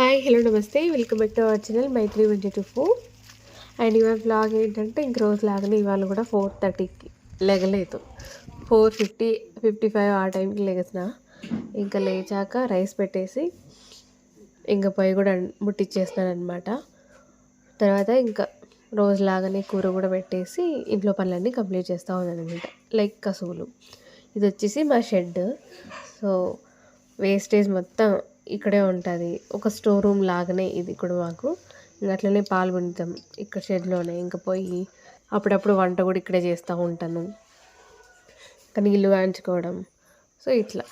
Hi hello నమస్తే. Welcome back to our channel Maitri twenty two four and ఇవాళ blog ఏంటంటే ఇంక రోజు లాగానే ఇవాళ కూడా ఫోర్ థర్టీకి లెగలేదు. ఫోర్ ఫిఫ్టీ ఫిఫ్టీ ఫైవ్ ఆ టైంకి లెగసిన. ఇంకా లేచాక రైస్ పెట్టేసి ఇంకా పొయ్యి కూడా ముట్టించేస్తున్నాను అనమాట తర్వాత ఇంకా రోజు లాగానే కూర కూడా పెట్టేసి ఇంట్లో పనులన్నీ కంప్లీట్ చేస్తూ ఉన్నాను అనమాట లైక్ కసువులు. ఇది వచ్చేసి మా షెడ్. సో వేస్టేజ్ మొత్తం ఇక్కడే ఉంటుంది. ఒక స్టోర్ రూమ్ లాగానే ఇది కూడా మాకు. ఇంకా అట్లనే పాలు పిండుతాం ఇక్కడ షెడ్లోనే ఇంకా పోయి అప్పుడప్పుడు వంట కూడా ఇక్కడే చేస్తూ ఉంటాను. ఇంకా నీళ్ళు కాంచుకోవడం సో ఇట్లా.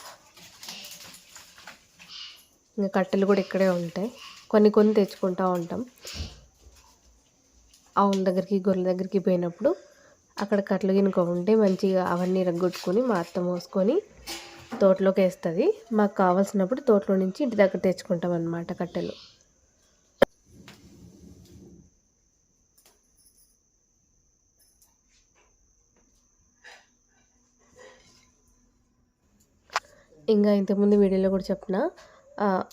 ఇంకా కట్టెలు కూడా ఇక్కడే ఉంటాయి. కొన్ని కొన్ని తెచ్చుకుంటూ ఉంటాం. ఆవుల దగ్గరికి గొర్రెల దగ్గరికి పోయినప్పుడు అక్కడ కట్టలు గినుక ఉంటే మంచిగా అవన్నీ రగ్గొట్టుకొని మా అత్త మోసుకొని తోటలోకి వేస్తుంది. మాకు కావాల్సినప్పుడు తోటలో నుంచి ఇంటి దగ్గర తెచ్చుకుంటాం అన్నమాట కట్టెలు. ఇంకా ఇంతకుముందు వీడియోలో కూడా చెప్పిన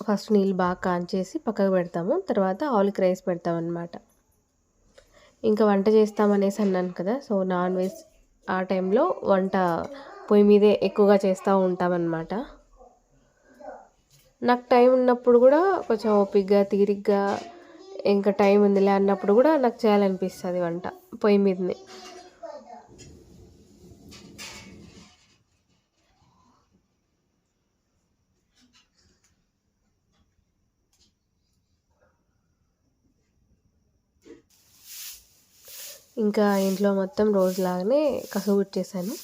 ఫస్ట్ నీళ్ళు బాగా కాంచేసి పక్కకు పెడతాము తర్వాత ఆవులకి రైస్ పెడతాం అనమాట ఇంకా వంట చేస్తామనేసి అన్నాను కదా సో నాన్ వెజ్ ఆ టైంలో వంట పొయ్యి మీదే ఎక్కువగా చేస్తూ ఉంటామన్నమాట. నాకు టైం ఉన్నప్పుడు కూడా కొంచెం ఓపిగ్గా తీరిగ్గా ఇంకా టైం ఉందిలే అన్నప్పుడు కూడా నాకు చేయాలనిపిస్తుంది వంట పొయ్యి మీదనే. ఇంకా ఇంట్లో మొత్తం రోజులాగానే చేశాను.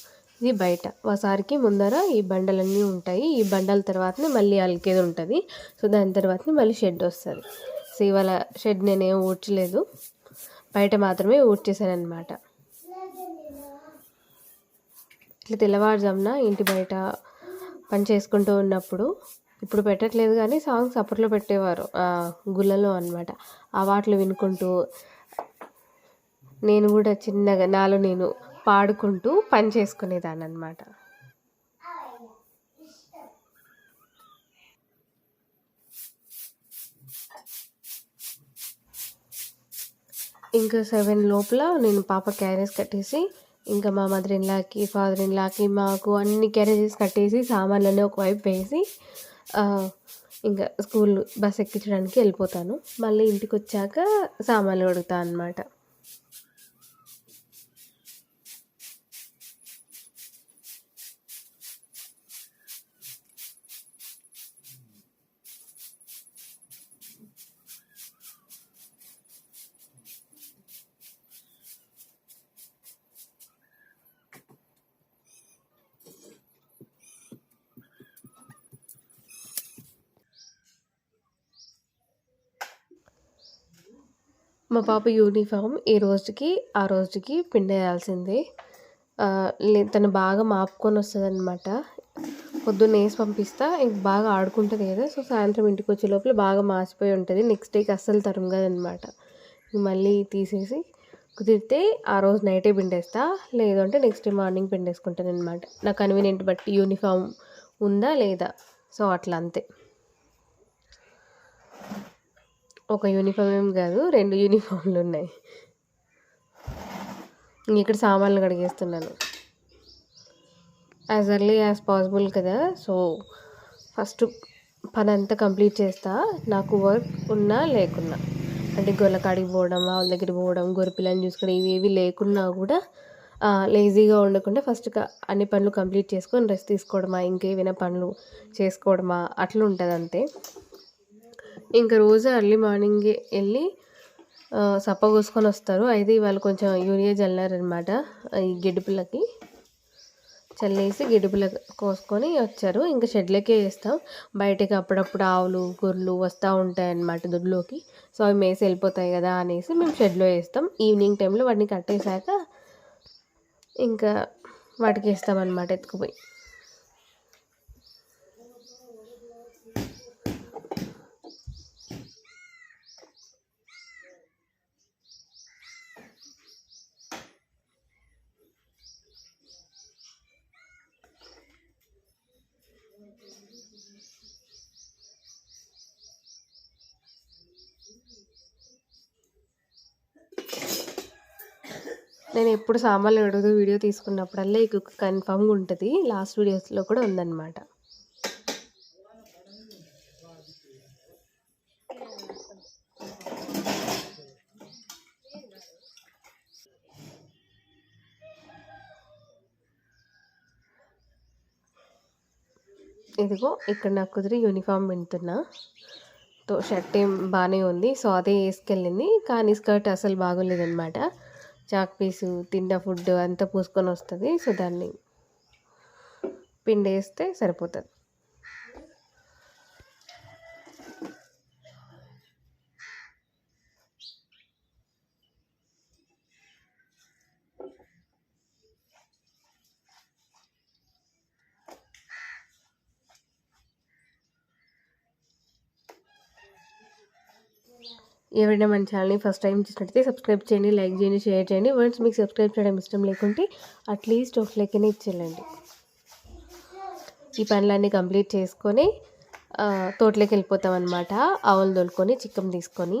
ఇది బయట. ఒకసారికి ముందర ఈ బండలన్నీ ఉంటాయి. ఈ బండల తర్వాతనే మళ్ళీ అలికేది ఉంటుంది. సో దాని తర్వాతనే మళ్ళీ షెడ్ వస్తుంది. సో ఇవాళ షెడ్ నేనేం ఊడ్చలేదు. బయట మాత్రమే ఊడ్చేసాను అనమాట ఇట్లా తెల్లవారుజామున ఇంటి బయట పని చేసుకుంటూ ఉన్నప్పుడు ఇప్పుడు పెట్టట్లేదు కానీ సాంగ్స్ అప్పట్లో పెట్టేవారు. గుళ్ళలో అనమాట ఆ వాటిలో వినుకుంటూ నేను కూడా చిన్నగా నాలో నేను పాడుకుంటూ పని చేసుకునేదాన్ని అనమాట ఇంకా సెవెన్ లోపల నేను పాప క్యారేజ్ కట్టేసి ఇంకా మా మదర్ ఇన్లాకి ఫాదర్ ఇన్లాకి మాకు అన్ని క్యారేజెస్ కట్టేసి సామాన్లన్నీ ఒకవైపు వేసి ఇంకా స్కూల్ బస్ ఎక్కించడానికి వెళ్ళిపోతాను. మళ్ళీ ఇంటికి వచ్చాక సామాన్లు కడుగుతాను అనమాట మా పాప యూనిఫామ్ ఈ రోజుకి ఆ రోజుకి పిండేయాల్సిందే తను బాగా మాపుకొని వస్తుంది అనమాట పొద్దున్న వేసి పంపిస్తా ఇంక బాగా ఆడుకుంటుంది కదా సో సాయంత్రం ఇంటికి వచ్చే లోపల బాగా మాసిపోయి ఉంటుంది. నెక్స్ట్ డేకి అస్సలు తరం కదనమాట మళ్ళీ తీసేసి కుదిరితే ఆ రోజు నైటే పిండేస్తా. లేదంటే నెక్స్ట్ డే మార్నింగ్ పిండేసుకుంటాను అనమాట నా కన్వీనియంట్ బట్టి యూనిఫామ్ ఉందా లేదా? సో అట్లా అంతే. ఒక యూనిఫామ్ ఏం కాదు రెండు యూనిఫామ్లు ఉన్నాయి. ఇక్కడ సామాన్లు కడిగేస్తున్నాను. యాజ్ ఎర్లీ యాజ్ పాసిబుల్ కదా. సో ఫస్ట్ పని అంతా కంప్లీట్ చేస్తా. నాకు వర్క్ ఉన్నా లేకున్నా. అంటే గొల్ల కాడికి పోవడం వాళ్ళ దగ్గర పోవడం గొర్రెపిల్లని చూసుకోవడం ఇవి ఏవి లేకున్నా కూడా లేజీగా ఉండకుండా ఫస్ట్ అన్ని పనులు కంప్లీట్ చేసుకొని రెస్ట్ తీసుకోవడమా ఇంకేమైనా పనులు చేసుకోవడమా అట్లా ఉంటుంది అంతే ఇంకా రోజు ఎర్లీ మార్నింగ్ వెళ్ళి సప్ప కోసుకొని వస్తారు. అయితే ఇవాళ కొంచెం యూరియా చల్లారనమాట ఈ గిడ్డుపులకి చల్లేసి గిడ్డుపుల కోసుకొని వచ్చారు. ఇంకా షెడ్లకే వేస్తాం. బయటకి అప్పుడప్పుడు ఆవులు గొర్రెలు వస్తూ ఉంటాయి అన్నమాట దొడ్లోకి. సో అవి మేసి వెళ్ళిపోతాయి కదా అనేసి మేము షెడ్లో వేస్తాం. ఈవినింగ్ టైంలో వాటిని కట్టేశాక ఇంకా వాటికి వేస్తాం అనమాట ఎత్తుకుపోయి. నేను ఎప్పుడు సామాన్లు అడుగుతూ వీడియో తీసుకున్నప్పుడల్లా ఈ కుక్ కన్ఫామ్గా ఉంటుంది. లాస్ట్ వీడియోస్లో కూడా ఉందన్నమాట. ఇదిగో ఇక్కడ నాకు కుదిరి యూనిఫామ్ వింటున్నా. తో షర్ట్ ఏం బాగానే ఉంది. సో అదే వేసుకెళ్ళింది. కానీ స్కర్ట్ అసలు బాగోలేదనమాట చాక్ పీసు తిన్న ఫుడ్ అంతా పూసుకొని వస్తుంది. సో దాన్ని పిండి వేస్తే సరిపోతుంది. ఎవరైనా మన ఛానల్ని ఫస్ట్ టైం చూసినట్టయితే సబ్స్క్రైబ్ చేయండి లైక్ చేయండి షేర్ చేయండి. వన్స్ మీకు సబ్స్క్రైబ్ చేయడం ఇష్టం లేకుంటే అట్లీస్ట్ ఒక లెక్కనే ఇచ్చేయండి. ఈ పనులన్నీ కంప్లీట్ చేసుకొని తోటలోకి వెళ్ళిపోతాం అనమాట ఆవులు తోలుకొని చిక్కం తీసుకొని.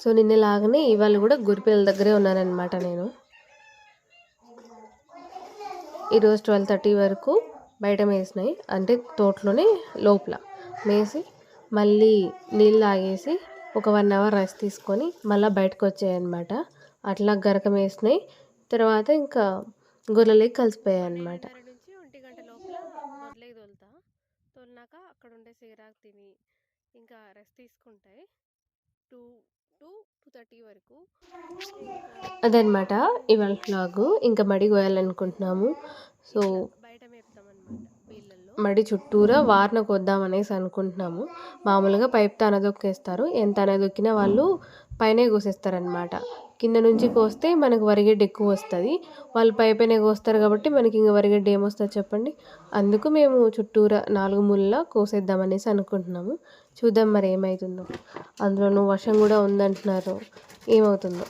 సో నిన్నలాగానే ఇవాళ కూడా గురిపిల్లల దగ్గరే ఉన్నానన్నమాట నేను. ఈరోజు ట్వెల్వ్ థర్టీ వరకు బయట మేసినాయి. అంటే తోటలోనే లోపల మేసి మళ్ళీ నీళ్ళు తాగేసి ఒక వన్ అవర్ రెస్ట్ తీసుకొని మళ్ళీ బయటకు వచ్చాయన్నమాట. అట్లా గరక వేసినాయి తర్వాత ఇంకా గొర్రెలకి కలిసిపోయాయి అనమాట నుంచి ఒంటి గంట లోపల గొర్రెలకి తోలుతా తోలినాక అక్కడ ఉండే సీరాకు తిని ఇంకా రెస్ట్ తీసుకుంటాయి. టూ టూ టూ థర్టీ వరకు. అదనమాట ఇవాళ ఫ్లాగ్ ఇంకా మడి కోయాలనుకుంటున్నాము. సో బయట మేపుతామన్నమాట మడి చుట్టూరా వారన కొద్దాం అనేసి అనుకుంటున్నాము. మామూలుగా పైప్తో అనదొక్కేస్తారు ఎంత అనదొక్కినా వాళ్ళు పైనే కోసేస్తారనమాట కింద నుంచి కోస్తే మనకు వరిగడ్డ ఎక్కువ వస్తుంది. వాళ్ళు పైపైనే కోస్తారు కాబట్టి మనకి ఇంకా వరిగడ్డ ఏమొస్తుంది చెప్పండి? అందుకు మేము చుట్టూరా నాలుగు ముళ్ళ కోసేద్దాం అనేసి అనుకుంటున్నాము. చూద్దాం మరి ఏమవుతుందో అందులోనూ వర్షం కూడా ఉందంటున్నారు. ఏమవుతుందో?